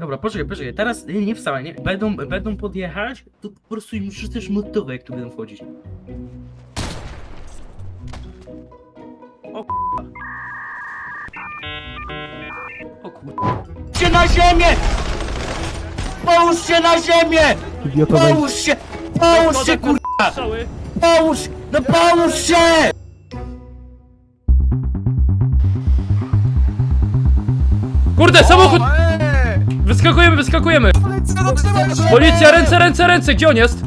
Dobra, poczekaj, poczekaj, teraz nie, nie wstawaj, nie? Będą, będą podjechać, to po prostu im już też motowe, jak tu będą wchodzić. O k***a. O kurwa. się na ziemię! Połóż się na ziemię! Połóż się! Połóż się kurwa! Strzały. Połóż! No połóż się! Kurde, samochód! Wyskakujemy, wyskakujemy! Policja, ręce, ręce, ręce! Gdzie on jest?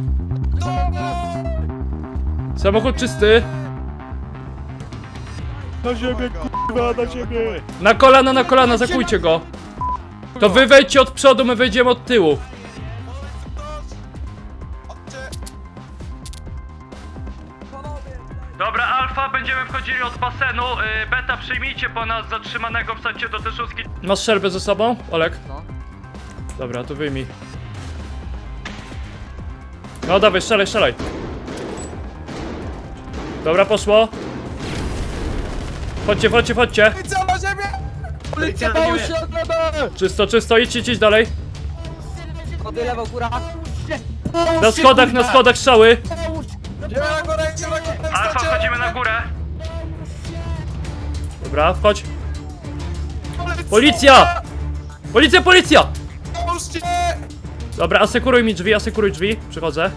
Samochód czysty. Na ziemię, kurwa, na ziemię! Na kolana, na kolana, zakujcie go. To wy wejdźcie od przodu, my wejdziemy od tyłu. Dobra, Alfa, będziemy wchodzili od basenu. Yy, beta, przyjmijcie po nas zatrzymanego, wsadźcie do szóstki. Masz szerbę ze sobą, Olek? Dobra, to wyjmij. No dawaj, strzelaj, strzelaj. Dobra, poszło. Chodźcie, chodźcie, chodźcie. Policja na ziemię! Policja na się ogląda! Czysto, czysto, idźcie, idź dalej. Schody lewo, góra. Na schodach, na schodach strzały. Idziemy na górę, idziemy na górę, Alfa, wchodzimy na górę. Dobra, wchodź. Policja! Policja, policja! Pomóżcie! Dobra, asekuruj mi drzwi, asekuruj drzwi. Przychodzę.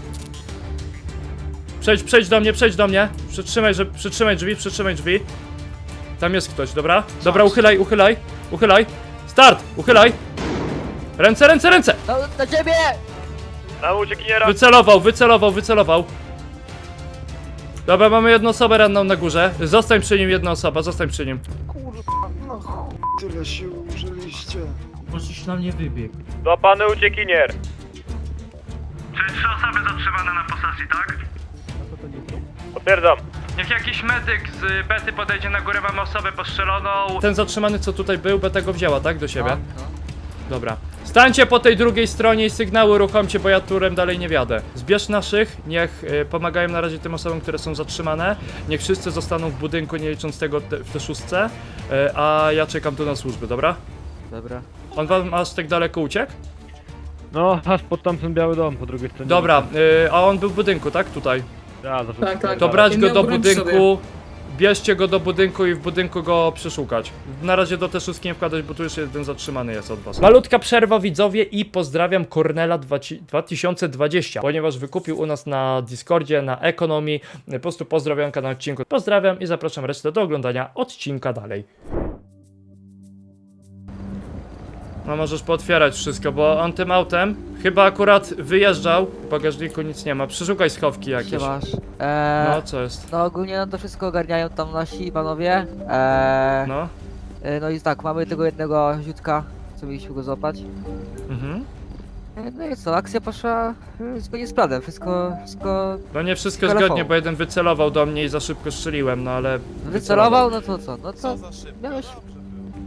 Przejdź, przejdź do mnie, przejdź do mnie. Przytrzymaj, że, przytrzymaj drzwi, przytrzymaj drzwi. Tam jest ktoś, dobra? Dobra, uchylaj, uchylaj, uchylaj. Start, uchylaj. Ręce, ręce, ręce! Na, na ciebie! Wycelował, wycelował, wycelował. Dobra, mamy jedną osobę ranną na górze. Zostań przy nim jedna osoba, zostań przy nim. Kurwa, no chuj, tyle się użyliście. Możesz na mnie wybiegł. Złapany uciekinier. Czy trzy osoby zatrzymane na posesji, tak? Potwierdzam. Niech jakiś medyk z Bety podejdzie na górę, mamy osobę postrzeloną. Ten zatrzymany, co tutaj był, Beta go wzięła, tak? Do siebie? No, no. Dobra. Stańcie po tej drugiej stronie i sygnały uruchomcie, bo ja turem dalej nie wiadę. Zbierz naszych, niech y, pomagają na razie tym osobom, które są zatrzymane. Niech wszyscy zostaną w budynku, nie licząc tego te, w te szóstce. Y, a ja czekam tu na służby, dobra? Dobra. On wam aż tak daleko uciekł? No, aż pod tamten biały dom po drugiej stronie. Dobra, y, a on był w budynku, tak? Tutaj. Ja, zawsze Tak, tak. To brać go miał do broń przy budynku. Bierzcie go do budynku i w budynku go przeszukać. Na razie do te wszystkie nie wkładać, bo tu już jeden zatrzymany jest od was. Malutka przerwa widzowie i pozdrawiam Kornela 2020, ponieważ wykupił u nas na Discordzie, na ekonomii. Po prostu pozdrawiam na odcinku. Pozdrawiam i zapraszam resztę do oglądania odcinka dalej. No możesz pootwierać wszystko, bo on tym autem chyba akurat wyjeżdżał. W bagażniku nic nie ma. Przeszukaj schowki jakieś. Siemasz. Eee, No no. co jest? ogólnie no to wszystko ogarniają tam nasi panowie. Eee, no. No. no i tak, mamy tego jednego ziutka, co mieliśmy go złapać. Mhm. E, No i co, akcja poszła e, zgodnie z planem, wszystko, wszystko No nie wszystko Telefon. zgodnie, bo jeden wycelował do mnie i za szybko strzeliłem, no ale... wycelował, no to co, no to miałeś...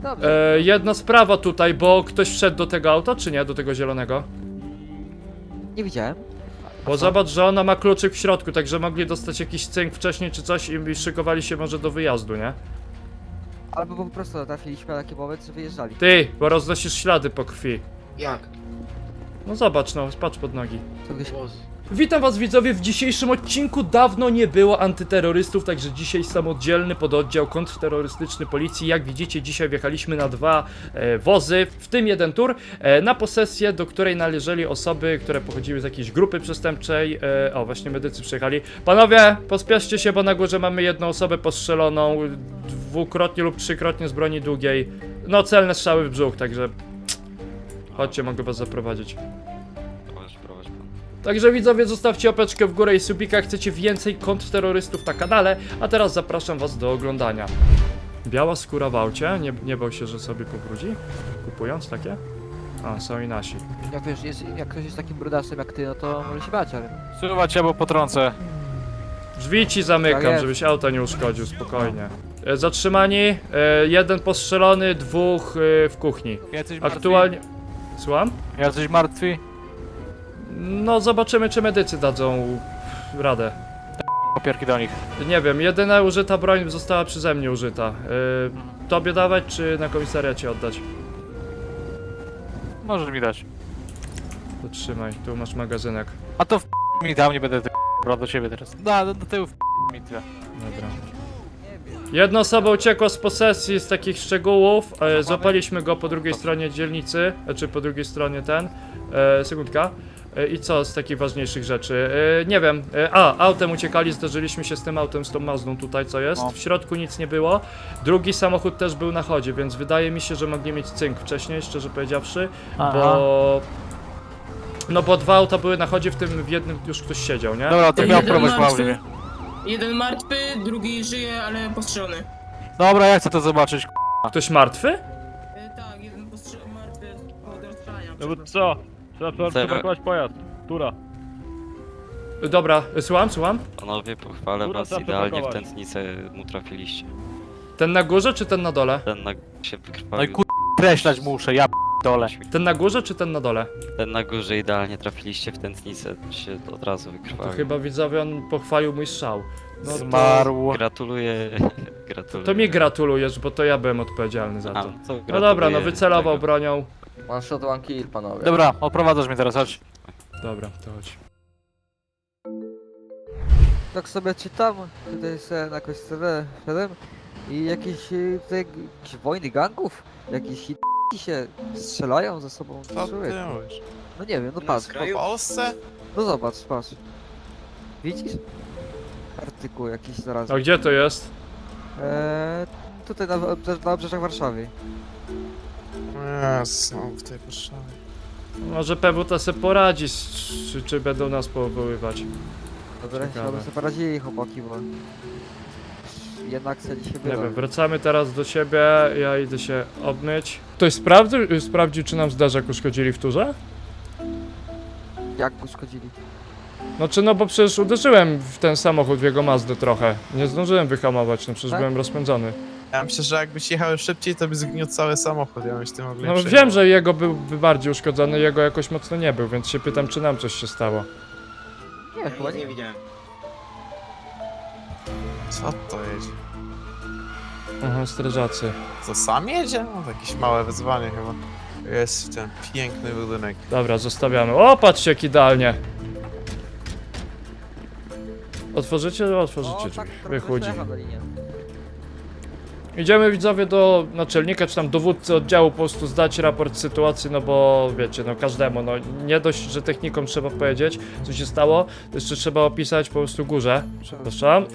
Dobrze. E, jedna sprawa tutaj, bo ktoś wszedł do tego auta, czy nie? Do tego zielonego? Nie widziałem. Bo zobacz, że ona ma kluczyk w środku, także mogli dostać jakiś cynk wcześniej czy coś i szykowali się może do wyjazdu, nie? Albo po prostu trafiliśmy na taki moment, że wyjeżdżali. Ty, bo roznosisz ślady po krwi. Jak? No zobacz, no, patrz pod nogi. Gdzieś... Witam was widzowie, w dzisiejszym odcinku dawno nie było antyterrorystów, także dzisiaj samodzielny pododdział kontrterrorystyczny policji. Jak widzicie, dzisiaj wjechaliśmy na dwa e, wozy, w tym jeden tur, e, na posesję, do której należeli osoby, które pochodziły z jakiejś grupy przestępczej. E, o, właśnie medycy przyjechali. Panowie, pospieszcie się, bo na górze mamy jedną osobę postrzeloną, dwukrotnie lub trzykrotnie z broni długiej. No, celne strzały w brzuch, także... Chodźcie, mogę was zaprowadzić. Także widzowie, zostawcie opeczkę w górę i subika, chcecie więcej kontrterrorystów na kanale, a teraz zapraszam was do oglądania. Biała skóra w aucie, nie, nie bał się, że sobie pobrudzi? Kupując takie? A, są i nasi. Jak wiesz, jest, jak ktoś jest takim brudasem jak ty, no to może się bać, ale... Suwać albo potrącę. Drzwi ci Tak zamykam, jest. żebyś auta nie uszkodził, spokojnie. E, zatrzymani, e, jeden postrzelony, dwóch e, w kuchni. Jacyś Aktualnie... Słucham? Jacyś martwi? No, zobaczymy, czy medycy dadzą radę. Opierki do nich. Nie wiem, jedyna użyta broń została przeze mnie użyta. Yy, tobie dawać, czy na komisariacie oddać? Możesz mi dać. Potrzymaj, tu masz magazynek. A to w mi dam, nie będę ty brał do ciebie teraz. Da, do, do tyłu w mi tyle. Dobra. Jedna osoba uciekła z posesji z takich szczegółów. E, złapaliśmy go po drugiej stronie dzielnicy, znaczy po drugiej stronie ten. E, sekundka. E, I co z takich ważniejszych rzeczy? E, nie wiem. E, a, autem uciekali, zderzyliśmy się z tym autem, z tą Mazdą tutaj, co jest. W środku nic nie było. Drugi samochód też był na chodzie, więc wydaje mi się, że mogli mieć cynk wcześniej, szczerze powiedziawszy, bo... No bo dwa auta były na chodzie, w tym w jednym już ktoś siedział, nie? Dobra, to miał próbować martwy. Pauli mnie. Jeden martwy, drugi żyje, ale postrzelony. Dobra, ja chcę to zobaczyć. Ktoś martwy? E, tak, jeden postrzelony, martwy od rozstrzelania. No bo co? Trzeba przeparkować pojazd. Tura. Dobra, słucham, słucham. Panowie, pochwalę Góra was, trzeba idealnie w przepakować. tętnicę mu trafiliście. Ten na górze czy ten na dole? Ten na się No i wykrwawił. kur... kreślać muszę, ja dole. Ten na górze czy ten na dole? Ten na górze idealnie trafiliście w tętnicę, się od razu To wykrwawił. chyba widzowie on pochwalił mój strzał. No to, Zmarł. Gratuluję, gratuluję. to mi gratulujesz, bo to ja byłem odpowiedzialny za A, to. No dobra, no wycelował tego. bronią. One shot, one kill, panowie. Dobra, oprowadzasz mnie teraz, chodź. Dobra, to chodź. Tak sobie czytam, tutaj sobie na jakąś stronę wszedłem i jakieś y, tutaj g- jakieś wojny gangów, jakieś hit się strzelają ze sobą. Co ty Człowiek. mówisz? No nie wiem, no patrz, W po, Polsce? no zobacz, patrz. Widzisz? Artykuł jakiś zaraz. A gdzie to jest? Eee, tutaj na, obrze- na obrzeżach Warszawy. Jezus, znowu w tej Warszawie. Może PWT se poradzi, z- czy, czy będą nas powoływać. Dobra, Ciekawe. chciałbym sobie poradzili chłopaki, bo jednak chcę dzisiaj Nie wiem, wracamy teraz do siebie, ja idę się obmyć. Ktoś sprawdził, sprawdził czy nam zderzak uszkodzili w turze? Jak uszkodzili? No czy no, bo przecież uderzyłem w ten samochód, w jego Mazdę trochę. Nie zdążyłem wyhamować, no przecież Tak? byłem rozpędzony. Ja myślę, że jakbyś jechał szybciej, to by zgniótł cały samochód. Ja myślę, tym w ogóle No nie wiem, że jego byłby bardziej uszkodzony, jego jakoś mocno nie był, więc się pytam, czy nam coś się stało. Nie, chyba nie. widziałem. Co to jedzie? Aha, strażacy. To sam jedzie? No to jakieś małe wyzwanie chyba. Jest ten piękny budynek. Dobra, zostawiamy. O, patrzcie jak idealnie. Otworzycie? Otworzycie O, drzwi. tak, trochę Wychudzi. przejechał na linię. Idziemy widzowie do naczelnika, czy tam dowódcy oddziału po prostu zdać raport sytuacji, no bo wiecie, no każdemu, no nie dość, że technikom trzeba powiedzieć, co się stało, to jeszcze trzeba opisać po prostu górze. Przepraszam.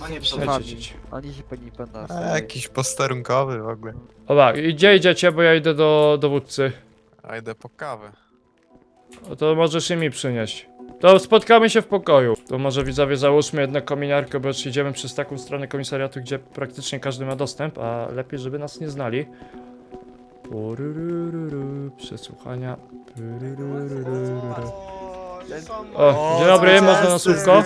Panie Lecieć. Oni się pewnie będą. A, jakiś posterunkowy w ogóle. Dobra, i gdzie idziecie, bo ja idę do dowódcy. A idę po kawę. No to możesz i mi przynieść. To spotkamy się w pokoju. To może widzowie załóżmy jedną kominiarkę, bo już idziemy przez taką stronę komisariatu, gdzie praktycznie każdy ma dostęp, a lepiej, żeby nas nie znali. Przesłuchania. Pururururu. O, dzień dobry, można na słówko?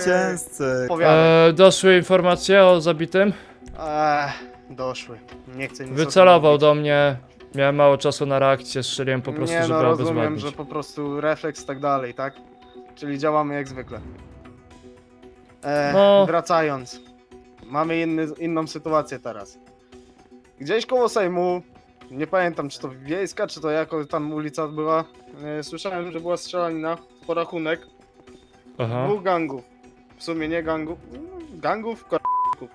E, doszły informacje o zabitym. Eee, doszły. Nie chcę nic o tym Wycelował do mnie. Miałem mało czasu na reakcję, strzeliłem po prostu, Nie, żeby no rozumiem, obezwładnić. że po prostu refleks i tak dalej, tak? Czyli działamy jak zwykle. Eee, No. Wracając. Mamy inny, inną sytuację teraz. Gdzieś koło Sejmu, nie pamiętam czy to wiejska, czy to jako tam ulica była, e, słyszałem, że była strzelanina, porachunek Aha. dwóch gangów. W sumie nie gangów, gangów, k***ków.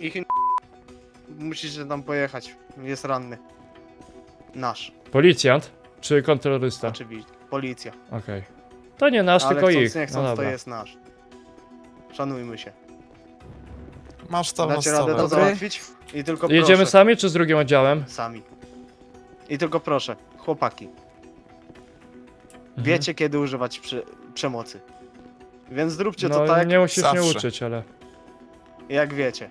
Ich in- Musisz się tam pojechać, jest ranny. Nasz, Policjant? Czy kontrolorysta? oczywiście, policja. Okej. To nie nasz, Ale tylko chcąc, ich. nie No chcąc, to dobra. jest nasz. Szanujmy się. Masz to Dacie radę to Dobry. załatwić? I tylko Jedziemy proszę. sami czy z drugim oddziałem? Sami. I tylko proszę, chłopaki, Mhm. wiecie kiedy używać prze przemocy. Więc zróbcie no, to tak, nie musisz mnie zawsze. uczyć, ale jak wiecie.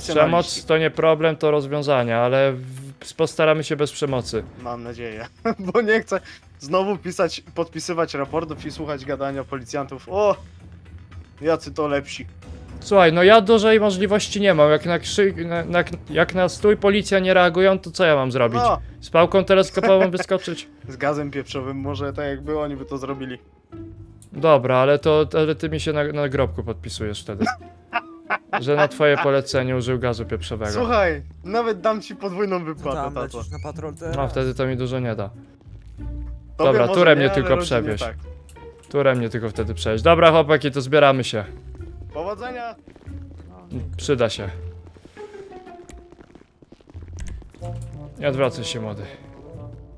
przemoc to nie problem, to rozwiązanie, ale w, postaramy się bez przemocy. Mam nadzieję. Bo nie chcę znowu pisać, podpisywać raportów i słuchać gadania policjantów. O! Jacy to lepsi. Słuchaj, no ja dużej możliwości nie mam. Jak na, krzy... na, na, jak na stój policja nie reagują, to co ja mam zrobić? No, Z pałką teleskopową wyskoczyć? z gazem pieprzowym może tak jakby oni by to zrobili. Dobra, ale to ale ty mi się na, na grobku podpisujesz wtedy. że na twoje polecenie użył gazu pieprzowego. Słuchaj, nawet dam ci podwójną wypłatę, Tam tato. lecisz na patrol teraz? No wtedy to mi dużo nie da. Tobie Dobra, może turem nie, mnie ale tylko rodzinie przewieź. Tak. Turem mnie tylko wtedy przejść. Dobra chłopaki, to zbieramy się. Powodzenia! Przyda się. Nie odwracaj się młody.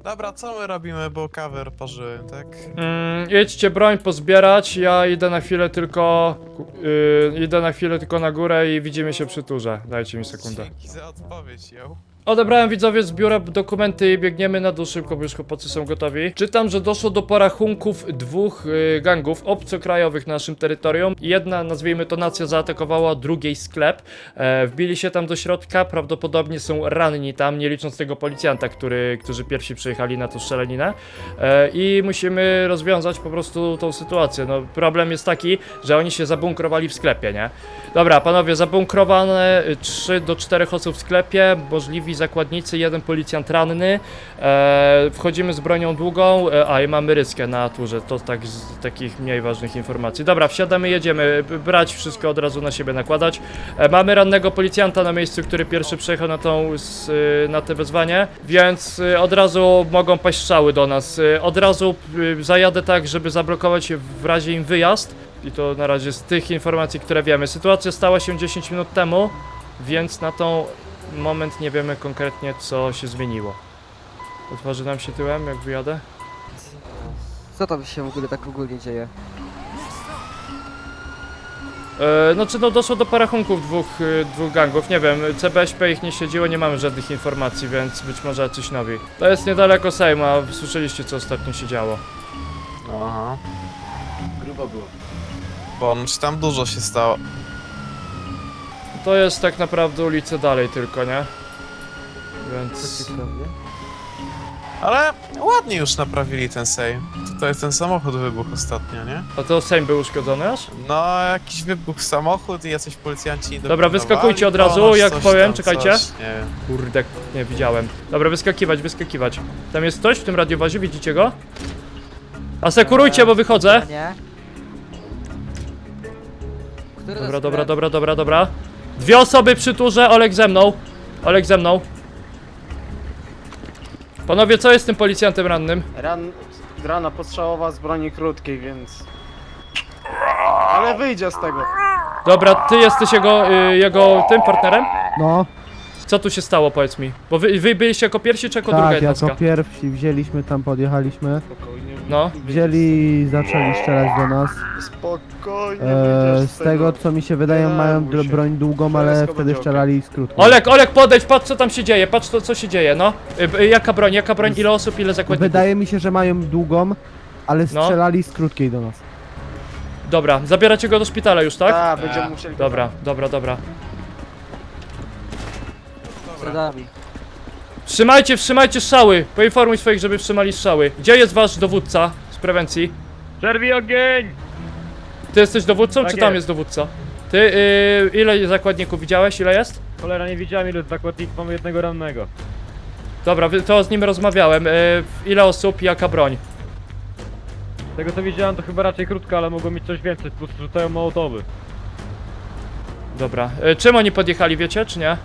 Dobra, co my robimy, bo cover parzyłem, tak? Mm, jedźcie broń pozbierać, ja idę na chwilę tylko... Yy, idę na chwilę tylko na górę i widzimy się przy turze. Dajcie mi sekundę. Dzięki za odpowiedź, yo. Odebrałem widzowie z biura dokumenty i biegniemy na dół szybko, bo już są gotowi. Czytam, że doszło do porachunków dwóch y, gangów obcokrajowych na naszym terytorium. Jedna, nazwijmy to nacja, zaatakowała drugiej sklep. E, wbili się tam do środka, prawdopodobnie są ranni tam, nie licząc tego policjanta, który, którzy pierwsi przyjechali na tą strzelaninę. E, I musimy rozwiązać po prostu tą sytuację. No, problem jest taki, że oni się zabunkrowali w sklepie, nie? Dobra, panowie, zabunkrowane 3 do 4 osób w sklepie, możliwi zakładnicy, jeden policjant ranny. E, wchodzimy z bronią długą, e, a i mamy ryskę na turze, to tak z takich mniej ważnych informacji. Dobra, wsiadamy, jedziemy, brać wszystko od razu na siebie nakładać. E, mamy rannego policjanta na miejscu, który pierwszy przyjechał na tą, s- y, na te wezwanie, więc y, od razu mogą paść strzały do nas. Y, Od razu zajadę tak, żeby zablokować w razie im wyjazd. I to na razie z tych informacji, które wiemy. Sytuacja stała się 10 minut temu, więc na tą moment nie wiemy konkretnie, co się zmieniło. Otworzy nam się tyłem, jak wyjadę? Co tam się w ogóle tak ogólnie dzieje? E, znaczy, no doszło do porachunków dwóch, e, dwóch gangów. Nie wiem, CBŚP ich nie śledziło, nie mamy żadnych informacji, więc być może coś nowi. To jest niedaleko Sejma, słyszeliście, co ostatnio się działo. Aha. Grubo było. Bądź tam dużo się stało. To jest tak naprawdę ulica dalej tylko, nie? Więc... Ale ładnie już naprawili ten sejm. Tutaj ten samochód wybuchł ostatnio, nie? A to Sejm był uszkodzony aż? No, jakiś wybuchł samochód i jacyś policjanci Dobra, wyskakujcie od razu, jak powiem, tam, czekajcie. Coś, nie. Kurde, nie widziałem. Dobra, wyskakiwać, wyskakiwać. Tam jest ktoś w tym radiowazie, widzicie go? Asekurujcie, bo wychodzę. Nie. Który to Dobra, jest dobra, dobra, dobra, dobra. Dwie osoby przy turze, Olek ze mną. Olek ze mną. Panowie, co jest z tym policjantem rannym? Ran, rana postrzałowa z broni krótkiej, więc... Ale wyjdzie z tego. Dobra, ty jesteś jego, y, jego tym partnerem? No, Co tu się stało, powiedz mi? Bo wy, wy byliście jako pierwsi, czy jako druga tak, jednostka? jako pierwsi wzięliśmy tam, podjechaliśmy. Spokojnie. No. Wzięli, zaczęli strzelać do nas. Spokojnie E, z tego co mi się wydaje, Nie mają bój się. broń długą, ale Wszystko wtedy będzie strzelali z krótką. Olek, Olek, podejdź, patrz co tam się dzieje, patrz to, co się dzieje, no. Y, y, jaka broń, jaka broń, ile osób, ile zakładników? Wydaje mi się, że mają długą, ale No. strzelali z krótkiej do nas. Dobra, zabieracie go do szpitala już, tak? Tak, będziemy musieli... Dobra, dobra, dobra. Nami. Trzymajcie, wstrzymajcie strzały! Poinformuj swoich, żeby wstrzymali strzały. Gdzie jest wasz dowódca z prewencji? Przerwij ogień! Ty jesteś dowódcą, Tak czy tam jest. jest dowódca? Ty, yy, ile zakładników widziałeś? Ile jest? Cholera, nie widziałem ilu zakładników, mamy jednego rannego. Dobra, wy- to z nim rozmawiałem. Yy, ile osób, jaka broń? Z tego co widziałem to chyba raczej krótka, ale mogło mieć coś więcej, plus rzucają mołotowy. Dobra. Yy, czym oni podjechali, wiecie, czy nie?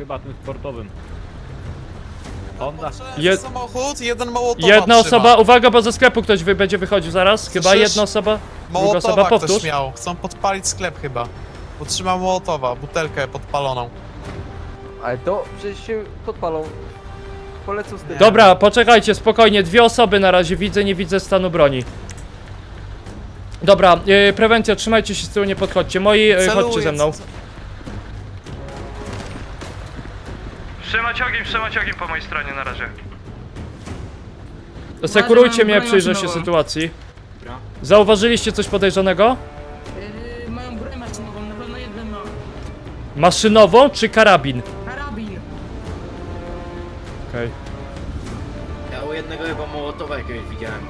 Chyba tym sportowym. Honda. Potrzebny Je- samochód, jeden mołotowa Jedna trzyma. osoba, uwaga, bo ze sklepu ktoś wy, będzie wychodził zaraz. Chyba Słyszysz? jedna osoba. Druga Mołotowa osoba, ktoś powtórz. miał. Chcą podpalić sklep chyba. Utrzymał mołotowa, butelkę podpaloną. Ale to przecież się podpalą. Polecą z tym. Dobra, poczekajcie, spokojnie. Dwie osoby na razie widzę, nie widzę stanu broni. Dobra, yy, prewencja, trzymajcie się z tyłu, nie podchodźcie. Moi, yy, chodźcie Celuję, ze mną. c- Trzymać ogień, trzymać ogień po mojej stronie na razie. Sekurujcie mnie, przyjrzę się sytuacji. Dobra. Zauważyliście coś podejrzanego? Yy, mają broń maszynową, na pewno jeden ma. Maszynową czy karabin? Karabin. Okej. Ja u jednego chyba Mołotowa jakiegoś widziałem.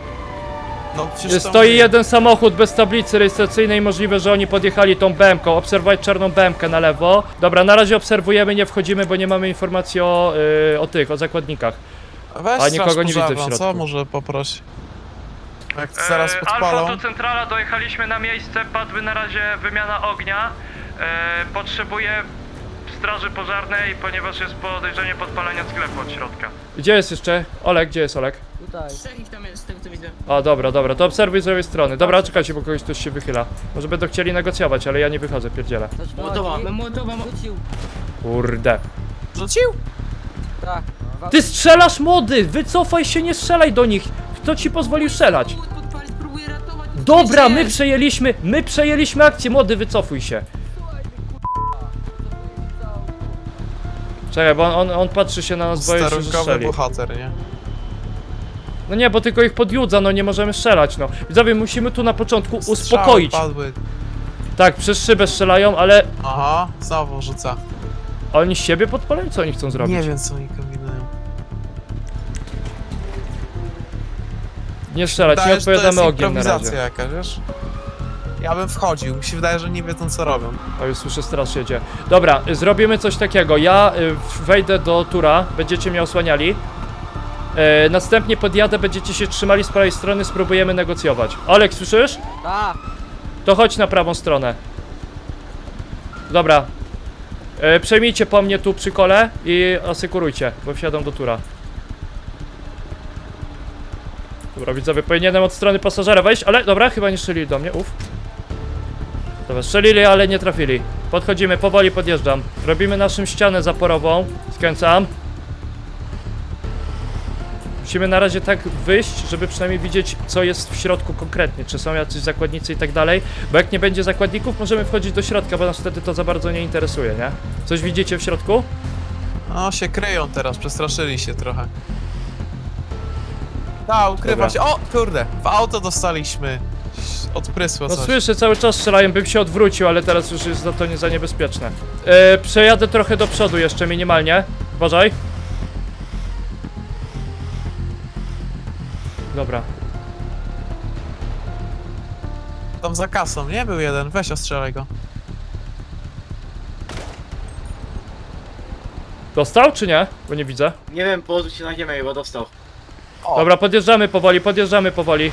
No przecież to Stoi jeden samochód bez tablicy rejestracyjnej, możliwe, że oni podjechali tą BMK. Obserwować czarną BMK na lewo. Dobra, na razie obserwujemy, nie wchodzimy, bo nie mamy informacji o, yy, o tych, o zakładnikach. Weź A straż nikogo nie widzę w pożarną, środku. Co może poproś? Jak zaraz E, podpalą. To centrala, dojechaliśmy na miejsce, padły na razie wymiana ognia. E, potrzebuję straży pożarnej, ponieważ jest podejrzenie podpalenia sklepu od środka. Gdzie jest jeszcze? Olek, gdzie jest Olek? Tutaj. Trzech ich tam jest, z tego co widzę. O, dobra, dobra, to obserwuj z lewej strony. Dobra, czekajcie, bo kogoś ktoś się wychyla. Może będą chcieli negocjować, ale ja nie wychodzę, pierdzielę. Mam Mołotowa, ma... Rzucił. Kurde. Rzucił? Tak. Ty strzelasz młody! Wycofaj się, nie strzelaj do nich! Kto ci pozwolił strzelać? Podpalić, ratować. Dobra, my przejęliśmy, my przejęliśmy akcję, młody, wycofuj się. Czekaj, bo on, on, on patrzy się na nas, boję się, że Starunkowy strzeli. bohater, nie? No nie, bo tylko ich podjudza, no nie możemy strzelać, no. Widzowie, musimy tu na początku Strzały uspokoić. Padły. Tak, przez szybę strzelają, ale Aha, znowu rzuca. oni siebie podpalają, co oni chcą zrobić? Nie wiem co oni kombinują. Nie strzelać, nie Wydaje, że to jest odpowiadamy ogniem na improwizacja razie. jakaś, wiesz? Ja bym wchodził, mi się wydaje, że nie wiedzą co robią. O, już słyszę, straż jedzie. Dobra, y, zrobimy coś takiego. Ja y, wejdę do tura, będziecie mnie osłaniali. E, następnie podjadę, będziecie się trzymali z prawej strony, spróbujemy negocjować. Olek, słyszysz? Tak. To chodź na prawą stronę. Dobra. E, przejmijcie po mnie tu przy kole i asekurujcie, bo wsiadam do tura. Dobra, widzowie, powinienem od strony pasażera wejść, ale dobra, chyba nie strzelili do mnie, uff. Dobra, strzelili, ale nie trafili. Podchodzimy, powoli podjeżdżam. Robimy naszą ścianę zaporową. Skręcam. Musimy na razie tak wyjść, żeby przynajmniej widzieć, co jest w środku konkretnie, czy są jacyś zakładnicy i tak dalej, bo jak nie będzie zakładników, możemy wchodzić do środka, bo nas wtedy to za bardzo nie interesuje, nie? Coś widzicie w środku? No się kryją teraz, przestraszyli się trochę. Ta, ukrywa Dobra. się. O, kurde, w auto dostaliśmy. Odprysło No coś. słyszę, cały czas strzelają, bym się odwrócił, ale teraz już jest za to nie za niebezpieczne. E, przejadę trochę do przodu jeszcze minimalnie. Uważaj. Dobra. Tam za kasą, nie? Był jeden, weź ostrzelaj go. Dostał czy nie? Bo nie widzę. Nie wiem, położył się na ziemię, chyba dostał. O, Dobra, podjeżdżamy powoli, podjeżdżamy powoli.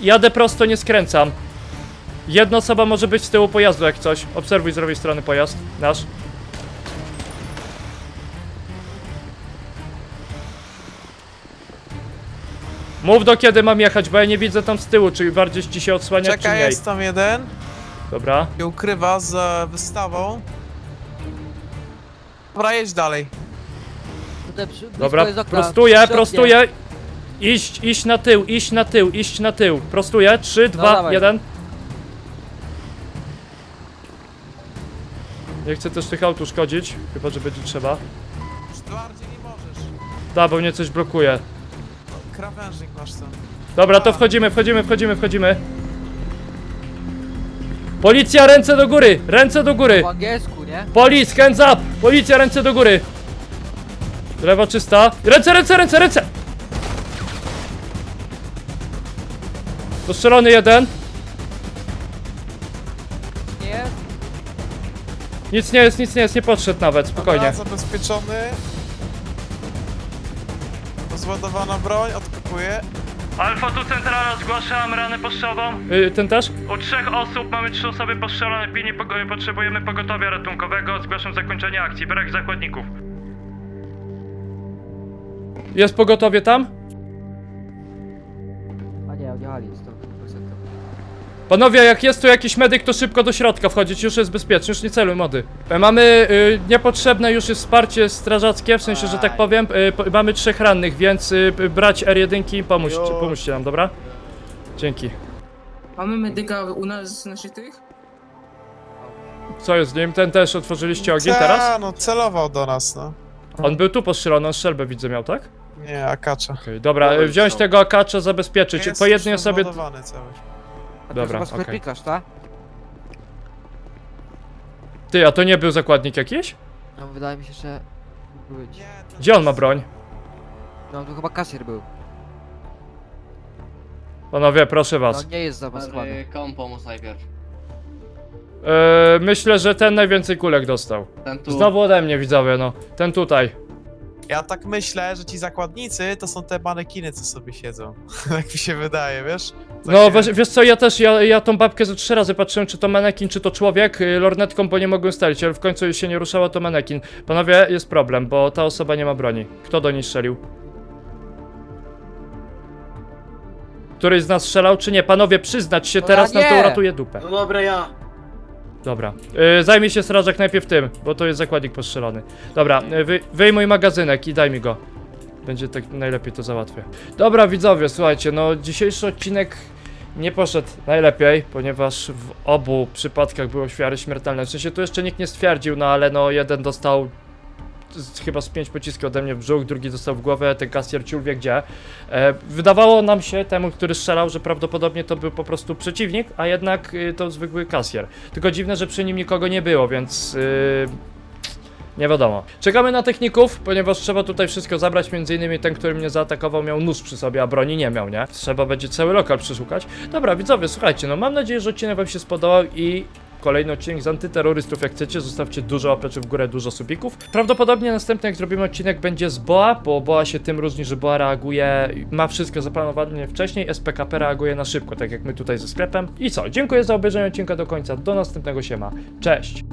Jadę prosto, nie skręcam. Jedna osoba może być z tyłu pojazdu jak coś. Obserwuj z lewej strony pojazd. Nasz. Mów do kiedy mam jechać, bo ja nie widzę tam z tyłu, czy bardziej ci się odsłania, czy Czekaj, jest tam jeden. Dobra. się ukrywa za wystawą. Dobra, jedź dalej. Tutaj przy, blisko Dobra, jest okna. prostuję, Przy oknie. prostuję. Iść, iść na tył, iść na tył, iść na tył. Prostuję. 3, 2, dawaj. 1. Nie chcę też tych aut uszkodzić, chyba że będzie trzeba. Już bardziej nie możesz. Da, bo mnie coś blokuje. Krawężnik masz tam. Dobra, to wchodzimy, wchodzimy, wchodzimy, wchodzimy. Policja, ręce do góry! Ręce do góry! Po angielsku, nie? Police, hands up! Policja, ręce do góry! Lewa czysta. Ręce, ręce, ręce, ręce! Postrzelony jeden. Nie jest? Nic nie jest, nic nie jest, nie podszedł nawet, spokojnie. Dobra, zabezpieczony. Rozładowana broń, odkupuje. Alfa tu centrala, zgłaszam ranę postrzałową. Y, ten też? U trzech osób, mamy trzy osoby postrzelone, pilnie pogo- potrzebujemy pogotowia ratunkowego, zgłaszam zakończenie akcji, brak zakładników. Jest pogotowie tam? A nie, odjechali 100%. Panowie, jak jest tu jakiś medyk, to szybko do środka wchodzić, już jest bezpiecznie, już nie celuj mody. E, Mamy y, niepotrzebne już jest wsparcie strażackie, w sensie, że tak powiem. Y, po, mamy trzech rannych, więc y, brać R1 i pomóżcie, Jo. pomóżcie nam, dobra? Dzięki. Mamy medyka u nas, naszych tych? Co jest z nim? Ten też otworzyliście ogień teraz? Ta, no celował do nas, no. On był tu postrzelony, on strzelbę widzę miał, tak? Nie, akacza. Okej, dobra, y, wziąć tego akacza, zabezpieczyć. Jest po jednej osobie... cały. A Dobra, to chyba okej. sklepikarz, tak? Ty, a to nie był zakładnik jakiś? No wydaje mi się, że mógł być. Gdzie on ma broń? No to chyba kasjer był. Panowie, proszę No was. nie jest zamaskowany. Komu pomóc najpierw? E, myślę, że ten najwięcej kulek dostał. Ten tu. Znowu ode mnie widzowie, no. Ten tutaj. Ja tak myślę, że ci zakładnicy to są te manekiny, co sobie siedzą. tak mi się wydaje, wiesz? No Takie- wiesz, wiesz co, ja też, ja, ja tą babkę ze trzy razy patrzyłem, czy to manekin, czy to człowiek, y, lornetką, bo nie mogłem stalić, ale w końcu już się nie ruszała, to manekin. Panowie, jest problem, bo ta osoba nie ma broni. Kto do niej strzelił? Któryś z nas strzelał, czy nie? Panowie, przyznać się, No teraz ja nam to nie. uratuje dupę. No dobra, ja. Dobra. Y, zajmij się strażak najpierw tym, bo to jest zakładnik postrzelony. Dobra, y, wy, wyjmuj magazynek i daj mi go. Będzie tak najlepiej to załatwię. Dobra, widzowie, słuchajcie, no dzisiejszy odcinek nie poszedł najlepiej, ponieważ w obu przypadkach były ofiary śmiertelne. W sensie tu jeszcze nikt nie stwierdził, no ale no jeden dostał chyba z pięć pocisków ode mnie w brzuch, drugi dostał w głowę, ten kasjer ciul wie gdzie. E, wydawało nam się temu, który strzelał, że prawdopodobnie to był po prostu przeciwnik, a jednak y, to zwykły kasjer. Tylko dziwne, że przy nim nikogo nie było, więc... y, nie wiadomo. Czekamy na techników, ponieważ trzeba tutaj wszystko zabrać. Między innymi ten, który mnie zaatakował, miał nóż przy sobie, a broni nie miał, nie? Trzeba będzie cały lokal przeszukać. Dobra, widzowie, słuchajcie, no mam nadzieję, że odcinek Wam się spodobał i. Kolejny odcinek z antyterrorystów, jak chcecie, zostawcie dużo łapeczek w górę, dużo subików. Prawdopodobnie następny, jak zrobimy odcinek, będzie z Boa, bo Boa się tym różni, że Boa reaguje, ma wszystko zaplanowane wcześniej, SPKP reaguje na szybko, tak jak my tutaj ze sklepem. I co, dziękuję za obejrzenie odcinka do końca, do następnego siema, cześć!